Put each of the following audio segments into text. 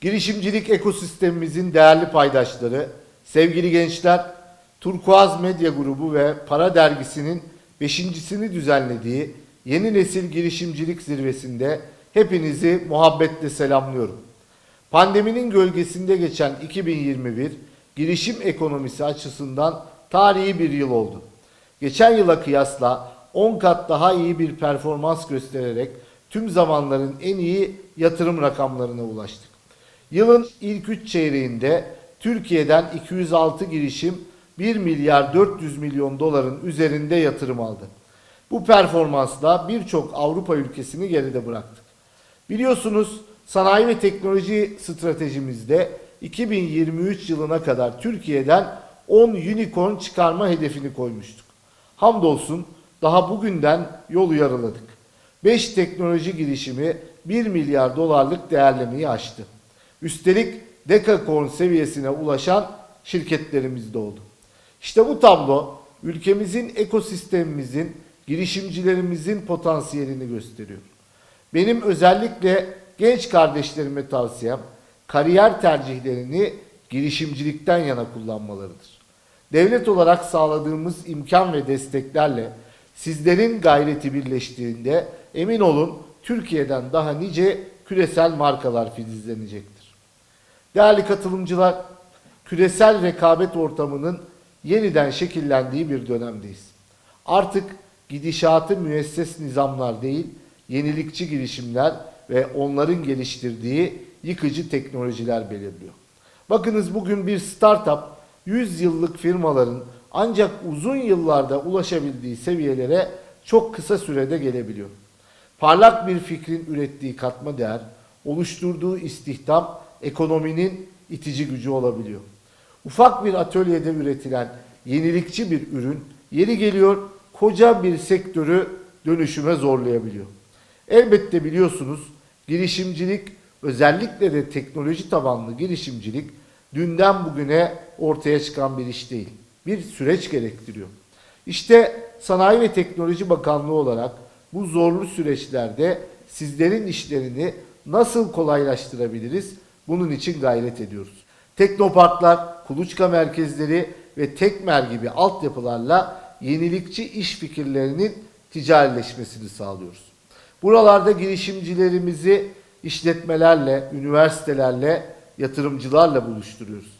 Girişimcilik ekosistemimizin değerli paydaşları, sevgili gençler, Turkuaz Medya Grubu ve Para Dergisi'nin beşincisini düzenlediği Yeni Nesil Girişimcilik Zirvesi'nde hepinizi muhabbetle selamlıyorum. Pandeminin gölgesinde geçen 2021 girişim ekonomisi açısından tarihi bir yıl oldu. Geçen yıla kıyasla 10 kat daha iyi bir performans göstererek tüm zamanların en iyi yatırım rakamlarına ulaştık. Yılın ilk 3 çeyreğinde Türkiye'den 206 girişim 1 milyar 400 milyon doların üzerinde yatırım aldı. Bu performansla birçok Avrupa ülkesini geride bıraktık. Biliyorsunuz sanayi ve teknoloji stratejimizde 2023 yılına kadar Türkiye'den 10 unicorn çıkarma hedefini koymuştuk. Hamdolsun daha bugünden yol yarıladık. 5 teknoloji girişimi 1 milyar dolarlık değerlemeyi aştı. Üstelik dekakorn seviyesine ulaşan şirketlerimiz de oldu. İşte bu tablo ülkemizin ekosistemimizin, girişimcilerimizin potansiyelini gösteriyor. Benim özellikle genç kardeşlerime tavsiyem kariyer tercihlerini girişimcilikten yana kullanmalarıdır. Devlet olarak sağladığımız imkan ve desteklerle sizlerin gayreti birleştiğinde emin olun Türkiye'den daha nice küresel markalar filizlenecektir. Değerli katılımcılar, küresel rekabet ortamının yeniden şekillendiği bir dönemdeyiz. Artık gidişatı müesses nizamlar değil, yenilikçi girişimler ve onların geliştirdiği yıkıcı teknolojiler belirliyor. Bakınız bugün bir startup 100 yıllık firmaların ancak uzun yıllarda ulaşabildiği seviyelere çok kısa sürede gelebiliyor. Parlak bir fikrin ürettiği katma değer, oluşturduğu istihdam ekonominin itici gücü olabiliyor. Ufak bir atölyede üretilen yenilikçi bir ürün yeri geliyor koca bir sektörü dönüşüme zorlayabiliyor. Elbette biliyorsunuz girişimcilik özellikle de teknoloji tabanlı girişimcilik dünden bugüne ortaya çıkan bir iş değil. Bir süreç gerektiriyor. İşte Sanayi ve Teknoloji Bakanlığı olarak bu zorlu süreçlerde sizlerin işlerini nasıl kolaylaştırabiliriz? Bunun için gayret ediyoruz. Teknoparklar, kuluçka merkezleri ve tekmer gibi altyapılarla yenilikçi iş fikirlerinin ticarileşmesini sağlıyoruz. Buralarda girişimcilerimizi işletmelerle, üniversitelerle, yatırımcılarla buluşturuyoruz.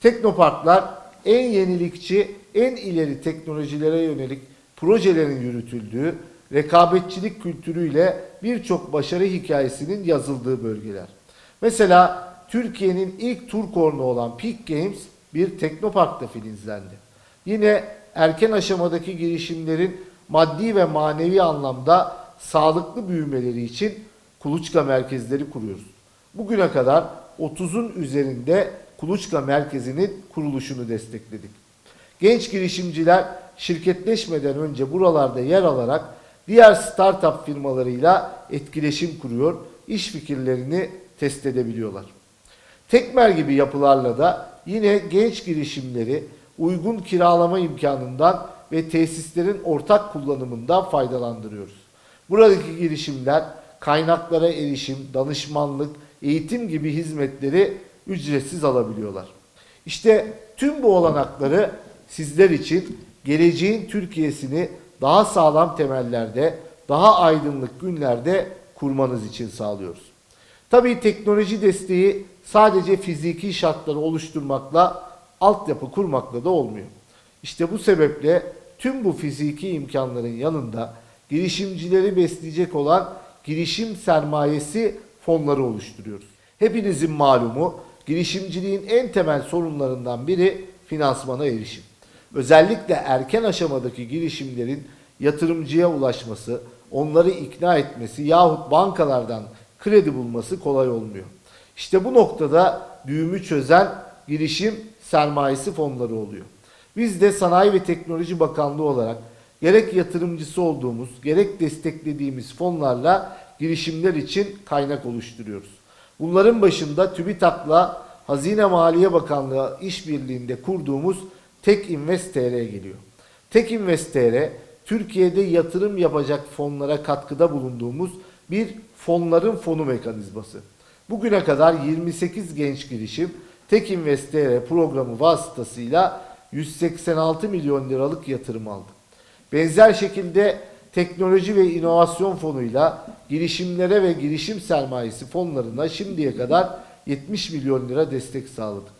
Teknoparklar en yenilikçi, en ileri teknolojilere yönelik projelerin yürütüldüğü, rekabetçilik kültürüyle birçok başarı hikayesinin yazıldığı bölgeler. Mesela Türkiye'nin ilk tur kornu olan Peak Games bir teknoparkta filizlendi. Yine erken aşamadaki girişimlerin maddi ve manevi anlamda sağlıklı büyümeleri için kuluçka merkezleri kuruyoruz. Bugüne kadar 30'un üzerinde kuluçka merkezinin kuruluşunu destekledik. Genç girişimciler şirketleşmeden önce buralarda yer alarak diğer startup firmalarıyla etkileşim kuruyor, iş fikirlerini test edebiliyorlar. Tekmer gibi yapılarla da yine genç girişimleri uygun kiralama imkanından ve tesislerin ortak kullanımından faydalandırıyoruz. Buradaki girişimler kaynaklara erişim, danışmanlık, eğitim gibi hizmetleri ücretsiz alabiliyorlar. İşte tüm bu olanakları sizler için geleceğin Türkiye'sini daha sağlam temellerde, daha aydınlık günlerde kurmanız için sağlıyoruz. Tabii teknoloji desteği sadece fiziki şartları oluşturmakla, altyapı kurmakla da olmuyor. İşte bu sebeple tüm bu fiziki imkanların yanında girişimcileri besleyecek olan girişim sermayesi fonları oluşturuyoruz. Hepinizin malumu girişimciliğin en temel sorunlarından biri finansmana erişim. Özellikle erken aşamadaki girişimlerin yatırımcıya ulaşması, onları ikna etmesi yahut bankalardan kredi bulması kolay olmuyor. İşte bu noktada düğümü çözen girişim sermayesi fonları oluyor. Biz de Sanayi ve Teknoloji Bakanlığı olarak gerek yatırımcısı olduğumuz, gerek desteklediğimiz fonlarla girişimler için kaynak oluşturuyoruz. Bunların başında TÜBİTAK'la Hazine Maliye Bakanlığı işbirliğinde kurduğumuz Tek Invest TR geliyor. Tek Invest TR, Türkiye'de yatırım yapacak fonlara katkıda bulunduğumuz bir fonların fonu mekanizması. Bugüne kadar 28 genç girişim Tek Invest TR programı vasıtasıyla 186 milyon liralık yatırım aldı. Benzer şekilde teknoloji ve inovasyon fonuyla girişimlere ve girişim sermayesi fonlarına şimdiye kadar 70 milyon lira destek sağladık.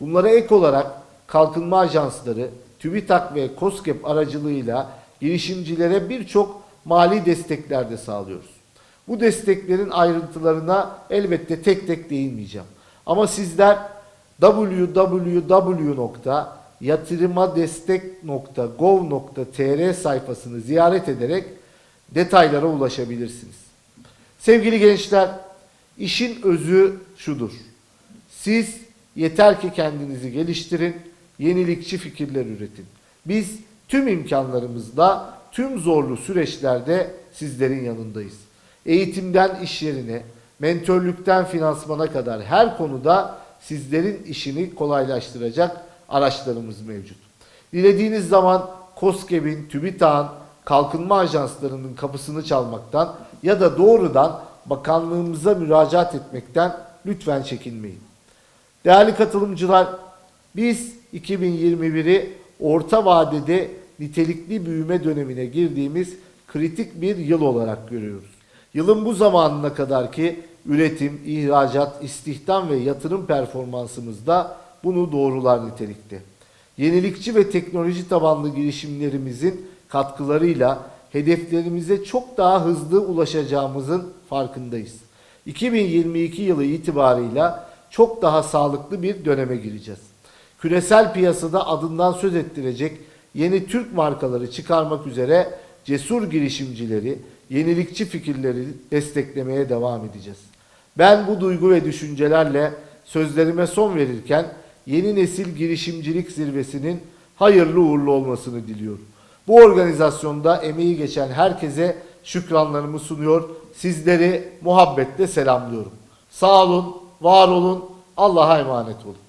Bunlara ek olarak kalkınma ajansları, TÜBİTAK ve KOSGEB aracılığıyla girişimcilere birçok mali destekler de sağlıyoruz. Bu desteklerin ayrıntılarına elbette tek tek değinmeyeceğim. Ama sizler www.yatırımadestek.gov.tr sayfasını ziyaret ederek detaylara ulaşabilirsiniz. Sevgili gençler, işin özü şudur. Siz yeter ki kendinizi geliştirin, yenilikçi fikirler üretin. Biz tüm imkanlarımızla tüm zorlu süreçlerde sizlerin yanındayız. Eğitimden iş yerine, mentörlükten finansmana kadar her konuda sizlerin işini kolaylaştıracak araçlarımız mevcut. Dilediğiniz zaman KOSGEB'in, TÜBİTAK'ın, kalkınma ajanslarının kapısını çalmaktan ya da doğrudan bakanlığımıza müracaat etmekten lütfen çekinmeyin. Değerli katılımcılar, biz 2021'i orta vadede nitelikli büyüme dönemine girdiğimiz kritik bir yıl olarak görüyoruz. Yılın bu zamanına kadar ki üretim, ihracat, istihdam ve yatırım performansımız da bunu doğrular nitelikte. Yenilikçi ve teknoloji tabanlı girişimlerimizin katkılarıyla hedeflerimize çok daha hızlı ulaşacağımızın farkındayız. 2022 yılı itibarıyla çok daha sağlıklı bir döneme gireceğiz. Küresel piyasada adından söz ettirecek yeni Türk markaları çıkarmak üzere cesur girişimcileri, yenilikçi fikirleri desteklemeye devam edeceğiz. Ben bu duygu ve düşüncelerle sözlerime son verirken yeni nesil girişimcilik zirvesinin hayırlı uğurlu olmasını diliyorum. Bu organizasyonda emeği geçen herkese şükranlarımı sunuyor. Sizleri muhabbetle selamlıyorum. Sağ olun, var olun, Allah'a emanet olun.